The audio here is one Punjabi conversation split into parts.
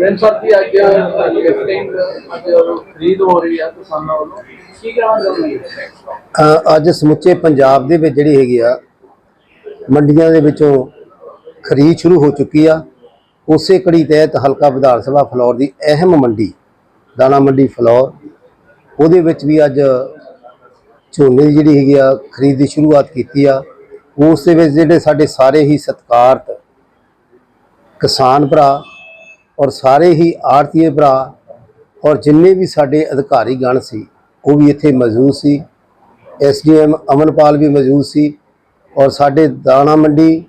ਰੈਂਸਰ ਦੀ ਅੱਜ ਲਿਫਟਿੰਗ ਅੱਜ ਖਰੀਦ ਹੋ ਰਹੀ ਹੈ ਕਿਸਾਨਾਂ ਵੱਲੋਂ। ਕੀ ਕਹਿਣਾ ਚਾਹੁੰਦੇ ਹੋ? ਅੱਜ ਸਮੁੱਚੇ ਪੰਜਾਬ ਦੇ ਵਿੱਚ ਜਿਹੜੀ ਹੈਗੀ ਆ, ਮੰਡੀਆਂ ਦੇ ਵਿੱਚੋਂ ਖਰੀਦ ਸ਼ੁਰੂ ਹੋ ਚੁੱਕੀ ਆ। ਉਸੇ ਕੜੀ ਤਹਿਤ ਹਲਕਾ ਵਿਧਾਨ ਸਭਾ ਫਲੌਰ ਦੀ ਅਹਿਮ ਮੰਡੀ, ਦਾਣਾ ਮੰਡੀ ਫਲੌਰ, ਉਹਦੇ ਵਿੱਚ ਵੀ ਅੱਜ ਝੋਨੇ ਦੀ ਜਿਹੜੀ ਹੈਗੀ ਆ, ਖਰੀਦ ਦੀ ਸ਼ੁਰੂਆਤ ਕੀਤੀ ਆ। ਉਸ ਦੇ ਵਿੱਚ ਜਿਹੜੇ ਸਾਡੇ ਸਾਰੇ ਹੀ ਸਤਿਕਾਰਤ ਕਿਸਾਨ ਭਰਾ ਔਰ ਸਾਰੇ ਹੀ ਆੜਤੀਏ ਭਰਾ ਔਰ ਜਿੰਨੇ ਵੀ ਸਾਡੇ ਅਧਿਕਾਰੀ ਗਣ ਸੀ, ਉਹ ਵੀ ਇੱਥੇ ਮੌਜੂਦ ਸੀ। ਐਸਡੀਐਮ ਅਮਨਪਾਲ ਵੀ ਮੌਜੂਦ ਸੀ ਔਰ ਸਾਡੇ ਦਾਣਾ ਮੰਡੀ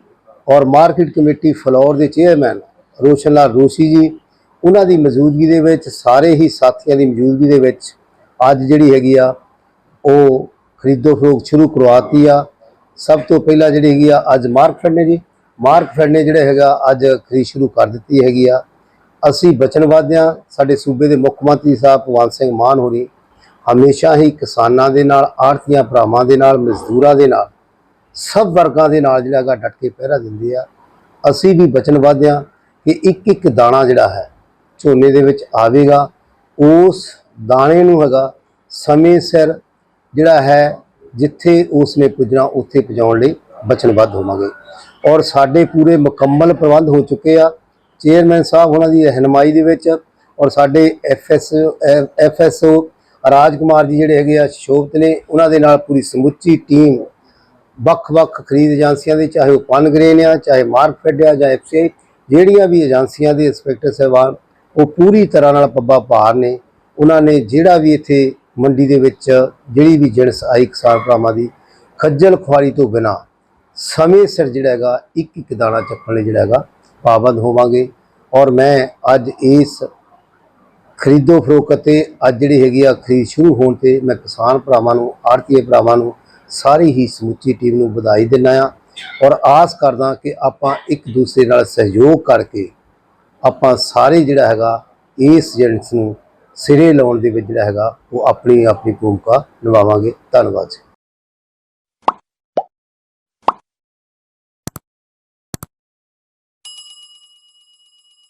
ਔਰ ਮਾਰਕੀਟ ਕਮੇਟੀ ਫਲੌਰ ਦੇ ਚੇਅਰਮੈਨ ਰੋਸ਼ਨ ਲਾਲ ਰੋਸ਼ੀ ਜੀ, ਉਹਨਾਂ ਦੀ ਮੌਜੂਦਗੀ ਦੇ ਵਿੱਚ, ਸਾਰੇ ਹੀ ਸਾਥੀਆਂ ਦੀ ਮੌਜੂਦਗੀ ਦੇ ਵਿੱਚ ਅੱਜ ਜਿਹੜੀ ਹੈਗੀ ਆ, ਉਹ ਖਰੀਦੋ ਫਰੋਖਤ ਸ਼ੁਰੂ ਕਰਵਾਤੀ ਆ। ਸਭ ਤੋਂ ਪਹਿਲਾਂ ਜਿਹੜੀ ਹੈਗੀ ਆ, ਅੱਜ ਮਾਰਕਫੈਡ ਨੇ ਜੀ। ਮਾਰਕਫੈਡ ਨੇ ਜਿਹੜਾ ਹੈਗਾ ਅੱਜ ਖਰੀਦ ਸ਼ੁਰੂ ਕਰ ਦਿੱਤੀ ਹੈਗੀ ਆ। ਅਸੀਂ ਬਚਨਬੱਧ ਹਾਂ ਸਾਡੇ ਸੂਬੇ ਦੇ ਮੁੱਖ ਮੰਤਰੀ ਸਾਹਿਬ ਭਗਵੰਤ ਸਿੰਘ ਮਾਨ ਹੋਣੀ ਹਮੇਸ਼ਾ ਹੀ ਕਿਸਾਨਾਂ ਦੇ ਨਾਲ ਆੜਤੀਆਂ ਭਰਾਵਾਂ ਦੇ ਨਾਲ, ਮਜ਼ਦੂਰਾਂ ਦੇ ਨਾਲ, ਸਭ ਵਰਗਾਂ ਦੇ ਨਾਲ ਜਿਹੜਾ ਹੈਗਾ ਡਟ ਕੇ ਪਹਿਰਾ ਦਿੰਦੇ ਆ। ਅਸੀਂ ਵੀ ਬਚਨਬੱਧ ਹਾਂ ਕਿ ਇੱਕ ਇੱਕ ਦਾਣਾ ਜਿਹੜਾ ਹੈ ਝੋਨੇ ਦੇ ਵਿੱਚ ਆਵੇਗਾ। ਉਸ ਦਾਣੇ ਨੂੰ ਹੈਗਾ ਸਮੇਂ ਸਿਰ ਜਿਹੜਾ ਹੈ ਜਿੱਥੇ ਉਸ ਨੇ ਪੁੱਜਣਾ, ਉੱਥੇ ਪਹੁੰਚਾਉਣ ਲਈ ਬਚਨਬੱਧ ਹੋਵਾਂਗੇ। ਔਰ ਸਾਡੇ ਪੂਰੇ ਮੁਕੰਮਲ ਪ੍ਰਬੰਧ ਹੋ ਚੁੱਕੇ ਆ। ਚੇਅਰਮੈਨ ਸਾਹਿਬ ਉਹਨਾਂ ਦੀ ਰਹਿਨਮਾਈ ਦੇ ਵਿੱਚ ਔਰ ਸਾਡੇ ਐਫਐਸਓ ਰਾਜ ਕੁਮਾਰ ਜੀ ਜਿਹੜੇ ਹੈਗੇ ਆ, ਸ਼ੋਭਤ ਨੇ, ਉਹਨਾਂ ਦੇ ਨਾਲ ਪੂਰੀ ਸਮੁੱਚੀ ਟੀਮ ਵੱਖ-ਵੱਖ ਖਰੀਦ ਏਜੰਸੀਆਂ ਦੇ, ਚਾਹੇ ਉਹ ਪਨਗਰੇਨ ਆ, ਚਾਹੇ ਮਾਰਕਫੈਡ ਆ ਜਾਂ ਐਫਸੀਆਈ ਜਿਹੜੀਆਂ ਵੀ ਏਜੰਸੀਆਂ ਦੇ ਇੰਸਪੈਕਟਰ ਸਾਹਿਬਾਨ ਉਹ ਪੂਰੀ ਤਰ੍ਹਾਂ ਨਾਲ ਪੱਬਾ ਭਾਰ ਨੇ। ਉਹਨਾਂ ਨੇ ਜਿਹੜਾ ਵੀ ਇੱਥੇ ਮੰਡੀ ਦੇ ਵਿੱਚ ਜਿਹੜੀ ਵੀ ਜਿਣਸ ਆਈ ਕਿਸਾਨ ਭਰਾਵਾਂ ਦੀ, ਖੱਜਲ ਖੁਆਰੀ ਤੋਂ ਬਿਨਾ ਸਮੇਂ ਸਿਰ ਜਿਹੜਾ ਹੈਗਾ ਇੱਕ ਇੱਕ ਦਾਣਾ ਚੱਕਣ ਲਈ ਜਿਹੜਾ ਹੈਗਾ, ਪਾਬੰਦ ਹੋਵਾਂਗੇ। ਔਰ ਮੈਂ ਅੱਜ ਇਸ ਖਰੀਦੋ ਫਰੋਖਤ ਤੇ ਅੱਜ ਜਿਹੜੀ ਹੈਗੀ ਆ ਖਰੀਦ ਸ਼ੁਰੂ ਹੋਣ ਤੇ ਮੈਂ ਕਿਸਾਨ ਭਰਾਵਾਂ ਨੂੰ ਆੜਤੀਏ ਭਰਾਵਾਂ ਨੂੰ ਸਾਰੀ ਹੀ ਸਮੁੱਚੀ ਟੀਮ ਨੂੰ ਵਧਾਈ ਦਿੰਦਾ ਆ ਔਰ ਆਸ ਕਰਦਾ ਕਿ ਆਪਾਂ ਇੱਕ ਦੂਸਰੇ ਨਾਲ ਸਹਿਯੋਗ ਕਰਕੇ ਆਪਾਂ ਸਾਰੇ ਜਿਹੜਾ ਹੈਗਾ, ਇਸ ਏਜੰਟਸ ਨੂੰ ਸਿਰੇ ਲਾਉਣ ਦੇ ਵਿੱਚ ਜਿਹੜਾ ਹੈਗਾ, ਉਹ ਆਪਣੀ ਆਪਣੀ ਭੂਮਿਕਾ ਨਿਭਾਵਾਂਗੇ। ਧੰਨਵਾਦ ਜੀ।